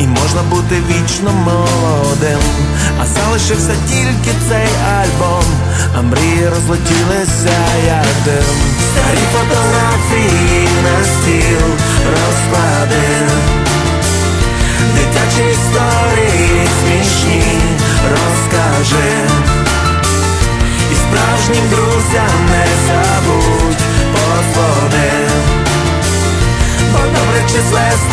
і можна бути вічно молодим. А залишився тільки цей альбом, а мрії розлетілися як дим. Старі фотографії на стіл розкладив. Дитячі історії смішні розкажи І справжнім друзям не забудь подзвони Бо добре числе з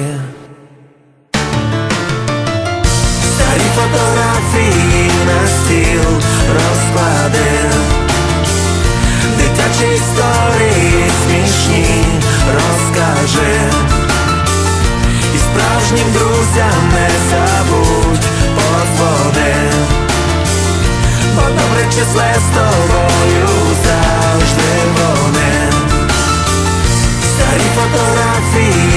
fotografii